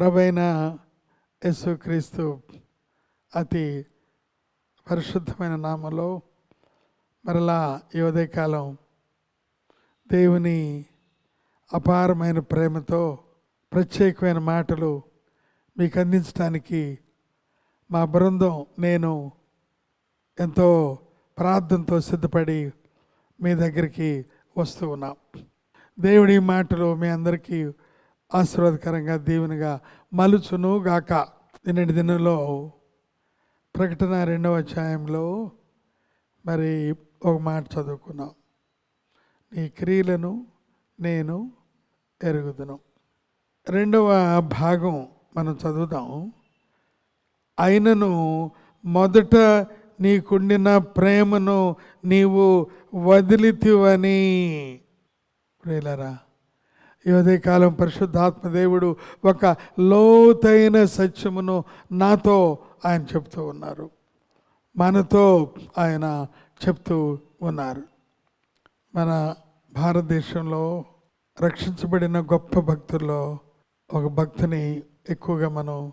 ప్రభైన యేసుక్రీస్తు అతి పరిశుద్ధమైన నామలో మరలా ఈ ఉదయకాలం దేవుని అపారమైన ప్రేమతో ప్రత్యేకమైన మాటలు మీకు అందించడానికి మా బృందం నేను ఎంతో ప్రార్థనతో సిద్ధపడి మీ దగ్గరికి వస్తూ ఉన్నాం. దేవుడి మాటలు మీ అందరికీ ఆశీర్వాదకరంగా దీవెనగా మలుచును గాక నిన్నటి దినంలో ప్రకటన రెండవ అధ్యాయంలో మరి ఒక మాట చదువుకున్నాం. నీ క్రియలను నేను ఎరుగుదును. రెండవ భాగం మనం చదువుదాం. అయినను మొదట నీకుండిన ప్రేమను నీవు వదిలితివని. ప్రేలరా ఈ ఉదయకాలం పరిశుద్ధాత్మదేవుడు ఒక లోతైన సత్యమును నాతో ఆయన చెప్తూ ఉన్నారు. మనతో ఆయన చెప్తూ ఉన్నారు. మన భారతదేశంలో రక్షించబడిన గొప్ప భక్తుల్లో ఒక భక్తుని ఎక్కువగా మనం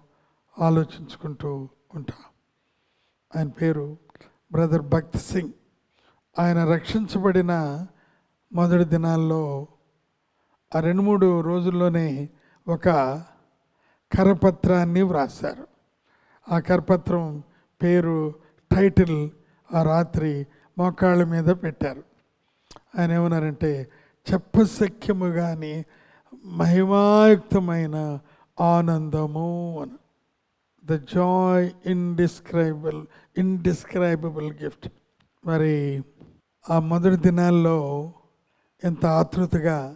ఆలోచించుకుంటూ ఉంటాం. ఆయన పేరు బ్రదర్ భక్త్ సింగ్. ఆయన రక్షించబడిన మొదటి దినాల్లో ఆ రెండు మూడు రోజుల్లోనే ఒక కరపత్రాన్ని వ్రాస్తారు ఆ కరపత్రం పేరు టైటిల్ ఆ రాత్రి మోకాళ్ళ మీద పెట్టారు. ఆయన ఏమన్నారంటే చెప్పశక్యము కానీ మహిమాయుక్తమైన ఆనందము అని. The joy indescribable indescribable gift మరి ఆ మొదటి దినాల్లో ఎంత ఆతృతగా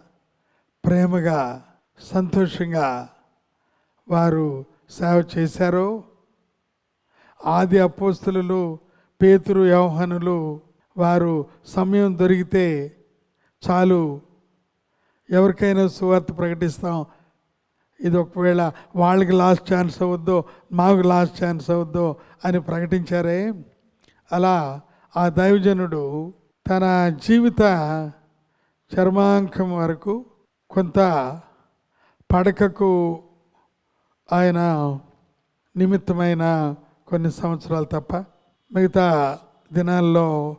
ప్రేమగా సంతోషంగా వారు సేవ చేశారో ఆది అపోస్తులు పేతురు వ్యవహనులు వారు సమయం దొరికితే చాలు. ఎవరికైనా సువార్త ప్రకటిస్తాం. ఇది ఒకవేళ వాళ్ళకి లాస్ట్ ఛాన్స్ అవుద్దో మాకు లాస్ట్ ఛాన్స్ అవుద్దో అని ప్రకటించారే? అలా ఆ దైవజనుడు తన జీవిత చర్మాంకం వరకు కొంత పడకకు ఆయన నిమిత్తమైన కొన్ని సంవత్సరాలు తప్ప మిగతా దినాల్లో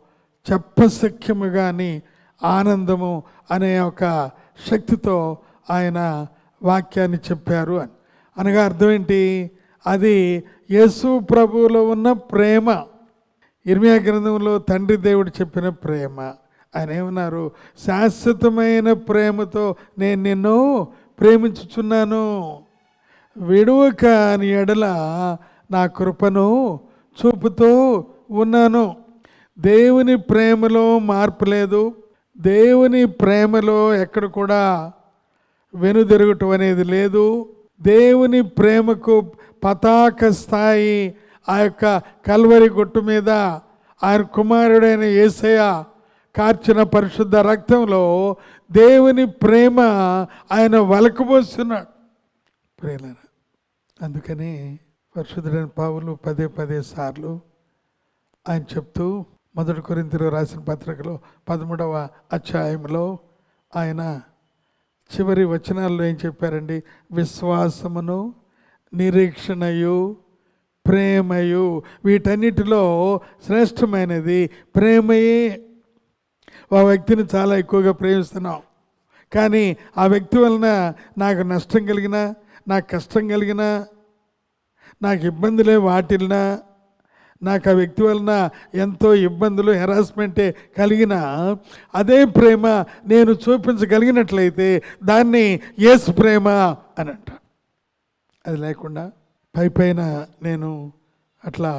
చెప్పశక్యము కానీ ఆనందము అనే ఒక శక్తితో ఆయన వాక్యాన్ని చెప్పారు అని. అనగా అర్థం ఏంటి? అది యేసు ప్రభువులో ఉన్న ప్రేమ. ఇర్మియా గ్రంథంలో తండ్రి దేవుడు చెప్పిన ప్రేమ. ఆయన ఏమన్నారు? శాశ్వతమైన ప్రేమతో నేను నిన్ను ప్రేమించుచున్నాను. విడువక అని ఎడల నా కృపను చూపుతూ ఉన్నాను. దేవుని ప్రేమలో మార్పు లేదు. దేవుని ప్రేమలో ఎక్కడ కూడా వెనుదిరగటం అనేది లేదు. దేవుని ప్రేమకు పతాక స్థాయి ఆ యొక్క కల్వరి గుట్టు మీద ఆయన కుమారుడైన యేసయ్య కార్చిన పరిశుద్ధ రక్తంలో దేవుని ప్రేమ ఆయన వలకబోస్తున్నాడు. ప్రేమ అందుకని పరిశుద్ధుడైన పావులు పదే పదే సార్లు ఆయన చెప్తూ మొదటి కొరింతలో రాసిన పత్రికలో పదమూడవ అధ్యాయంలో ఆయన చివరి వచనాల్లో ఏం చెప్పారండి? విశ్వాసమును నిరీక్షణయు ప్రేమయు వీటన్నిటిలో శ్రేష్టమైనది ప్రేమయే. ఆ వ్యక్తిని చాలా ఎక్కువగా ప్రేమిస్తున్నాం కానీ ఆ వ్యక్తి వలన నాకు నష్టం కలిగినా నాకు కష్టం కలిగినా నాకు ఇబ్బందులే వాటిల్నా నాకు ఆ వ్యక్తి వలన ఎంతో ఇబ్బందులు హెరాస్మెంటే కలిగిన అదే ప్రేమ నేను చూపించగలిగినట్లయితే దాన్ని ఏసు ప్రేమ అని అంట అది లేకుండా పై పైన నేను అట్లా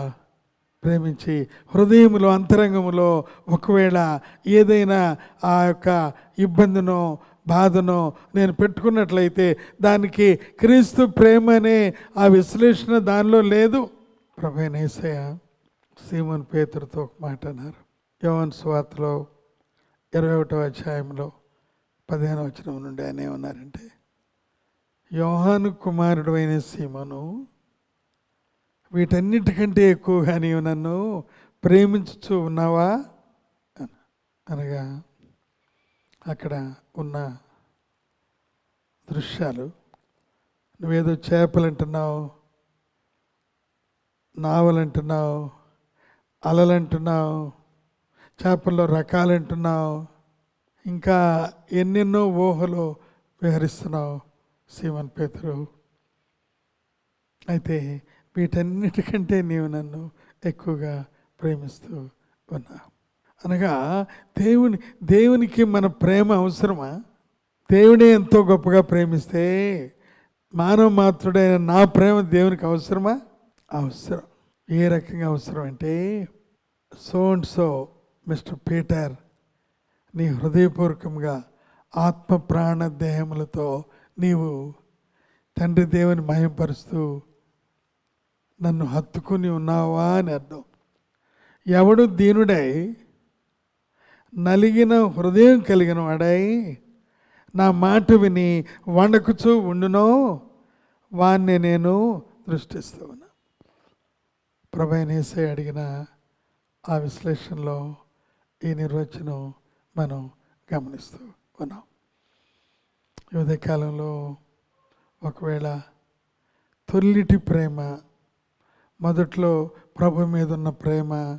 ప్రేమించి హృదయంలో అంతరంగంలో ఒకవేళ ఏదైనా ఆ యొక్క ఇబ్బందినో బాధనో నేను పెట్టుకున్నట్లయితే దానికి క్రీస్తు ప్రేమ అనే ఆ విశ్లేషణ దానిలో లేదు. ప్రభైనేసయ్య సీమన్ పేతుడితో ఒక మాట అన్నారు. యోవన్ స్వార్తలో ఇరవై ఒకటో అధ్యాయంలో పదిహేను వచనం నుండి ఆయన ఏమన్నారంటే యోహాను కుమారుడు అయిన సీమను వీటన్నిటికంటే ఎక్కువగా నీవు నన్ను ప్రేమించుచూ ఉన్నావా? అనగా అక్కడ ఉన్న దృశ్యాలు నువ్వేదో చేపలు అంటున్నావు నావలు అంటున్నావు అలలు అంటున్నావు చేపల్లో రకాలు అంటున్నావు ఇంకా ఎన్నెన్నో ఊహలు విహరిస్తున్నావు సీమన్ పేతురు. అయితే వీటన్నిటికంటే నీవు నన్ను ఎక్కువగా ప్రేమిస్తూ ఉన్నావు అనగా దేవుని దేవునికి మన ప్రేమ అవసరమా? దేవుడే ఎంతో గొప్పగా ప్రేమిస్తే మానవ మాత్రుడైన నా ప్రేమ దేవునికి అవసరమా? అవసరం. ఏ రకంగా అవసరం అంటే so and so mister Peter నీ హృదయపూర్వకంగా ఆత్మ ప్రాణ దేహములతో నీవు తండ్రి దేవుని మయంపరుస్తూ నన్ను హత్తుకుని ఉన్నావా అని అర్థం. ఎవడు దీనుడై నలిగిన హృదయం కలిగిన వాడై నా మాట విని వణకుచూ ఉండునో వాణ్ణి నేను దృష్టిస్తూ ఉన్నా. ప్రభైనేసే అడిగిన ఆ విశ్లేషణలో ఈ నిర్వచనం మనం గమనిస్తూ ఉన్నాం. ఈ ఉదయకాలంలో ఒకవేళ తొల్లిటి ప్రేమ మొదట్లో ప్రభు మీద ఉన్న ప్రేమ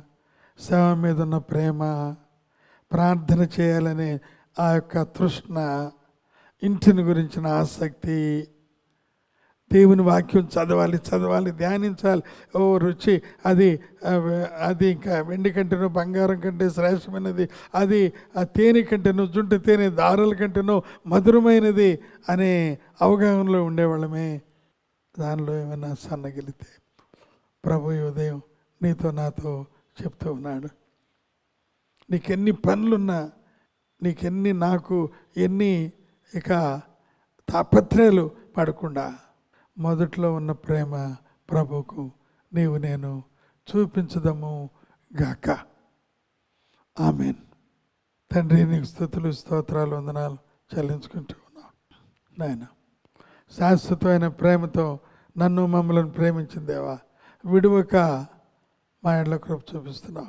సేవ మీద ఉన్న ప్రేమ ప్రార్థన చేయాలనే ఆ యొక్క తృష్ణ ఇంటిని గురించిన ఆసక్తి. దేవుని వాక్యం చదవాలి చదవాలి ధ్యానించాలి. ఓ రుచి అది అది ఇంకా వెండి కంటేనో బంగారం కంటే శ్రేష్టమైనది అది ఆ తేనె కంటేనో జుంటి తేనె దారుల కంటేనో మధురమైనది అనే అవగాహనలో ఉండేవాళ్ళమే. దానిలో ఏమైనా సన్నగిలితే ప్రభు ఉదయం నీతో నాతో చెప్తూ ఉన్నాడు. నీకెన్ని పనులున్నా నీకెన్ని నాకు ఎన్ని ఇక తాపత్రయాలు పడకుండా మొదట్లో ఉన్న ప్రేమ ప్రభుకు నీవు నేను చూపించదము గాక. ఆమెన్. తండ్రి నీకు స్థుతులు స్తోత్రాలు వందనాలు చెల్లించుకుంటూ ఉన్నాం. నాయన శాశ్వతమైన ప్రేమతో నన్ను మమ్మలను ప్రేమించిందేవా విడువక మా ఇంట్లో కృప చూపిస్తున్నావు.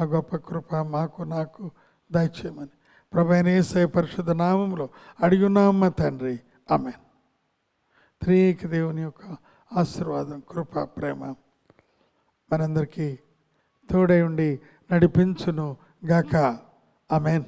ఆ గొప్ప కృప మాకు నాకు దయచేయమని. ప్రభైన పరిశుద్ధ నామంలో అడిగున్నామ్మ తండ్రి. ఆమెన్. త్రీక దేవుని యొక్క ఆశీర్వాదం కృప ప్రేమ మనందరికీ తోడై ఉండి నడిపించును గాక. ఆమెన్.